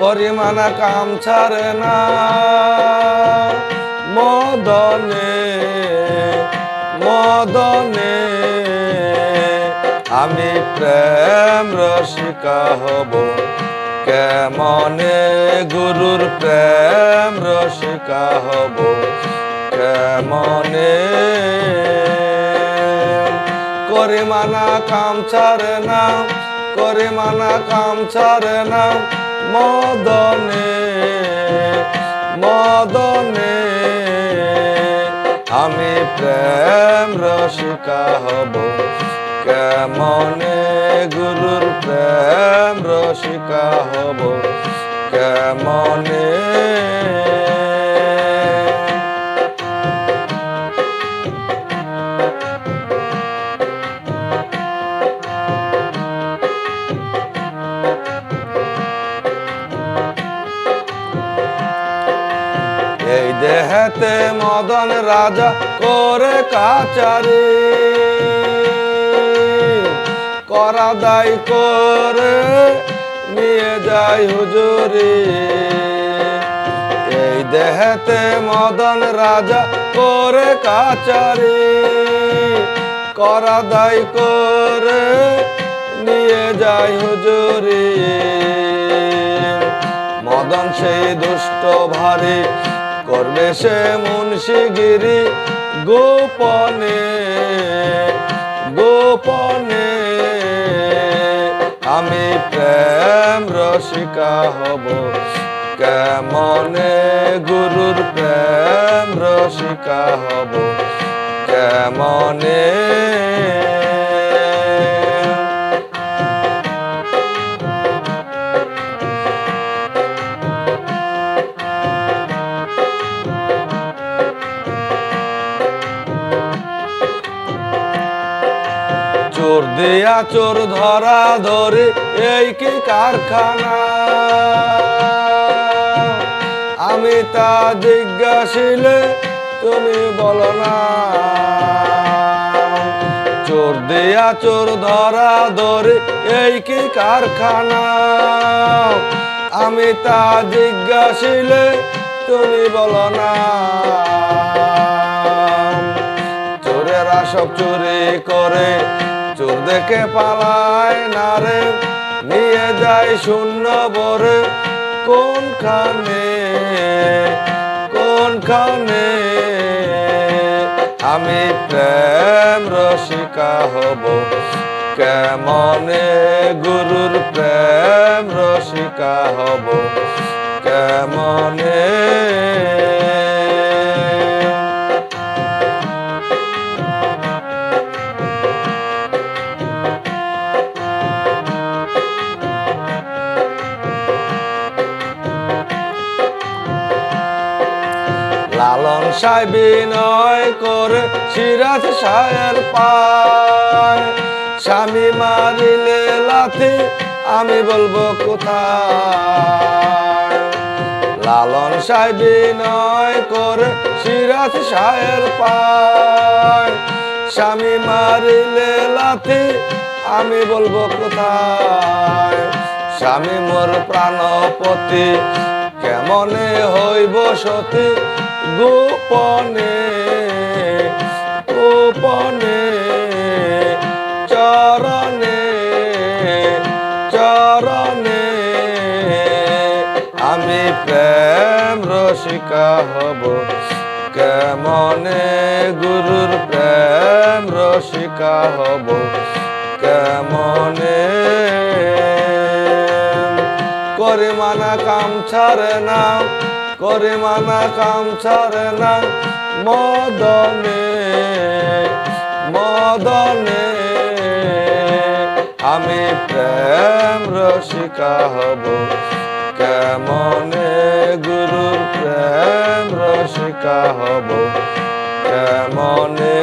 পরিমানা কাম ছাড়ে না। মদনে মদনে, আমি প্রেম রসিকা হব। কেমনে গুরুর প্রেম রসিকা হব? কেমনে? করে মানা কাম ছাড়ে না করে মানা কাম ছাড়ে না। মদনে মদনে আমি প্রেম রসিকা হব। কেমনে গুরুর প্রেম রসিকা হব? কেমনে এই দেহেতে মদন রাজা করে কাচারি। করা দায় করে নিয়ে যায় হুজুরি। এই দেহেতে মদন রাজা করে কাচারি। করা দায় করে নিয়ে যায় হুজুরি। সেই দুষ্ট ভারী করবে সে মুন্সিগিরি গোপনে গোপনে। আমি প্রেম রসিকা হব, কেমনে গুরুর প্রেম রসিকা হব, কেমনে চোর দিয়া চোর ধরা ধরে এই কি কারখানা? আমি তা জিজ্ঞাসিলে তুমি বলো না। চোর দিয়া চোর ধরা ধরে এই কি কারখানা? আমি তা জিজ্ঞাসিলে তুমি বলো না। চোরেরা সব চুরি করে চোর দেখে পালায় না রে? নিয়ে যায় শূন্য বরে। কোনখানে কোনখানে আমি প্রেম রসিকা হব। কেমনে গুরুর প্রেম রসিকা হব? কেমনে সাই বিনয় করে সিরাজ সায়ের পায়। স্বামী মারিলে লাথি, আমি বলব কোথায়? লালন সাই বিনয় করে সিরাজ সায়ের পায়। স্বামী মারিলে লাথি, আমি বলব কোথায়? স্বামী মোর প্রাণপতি, কেমনে হইব সতী? গোপনে গোপনে, চরণে চরণে। আমি প্রেম রসিকা হব, কেমনে গুরুর প্রেম রসিকা হব, কেমনে? করে মানা কাম ছাড়ে না করে মানা কাম ছাড়ে না। মদনে মদনে, আমি প্রেম রসিকা হব। কেমনে গুরু প্রেম রসিকা হব? কেমনে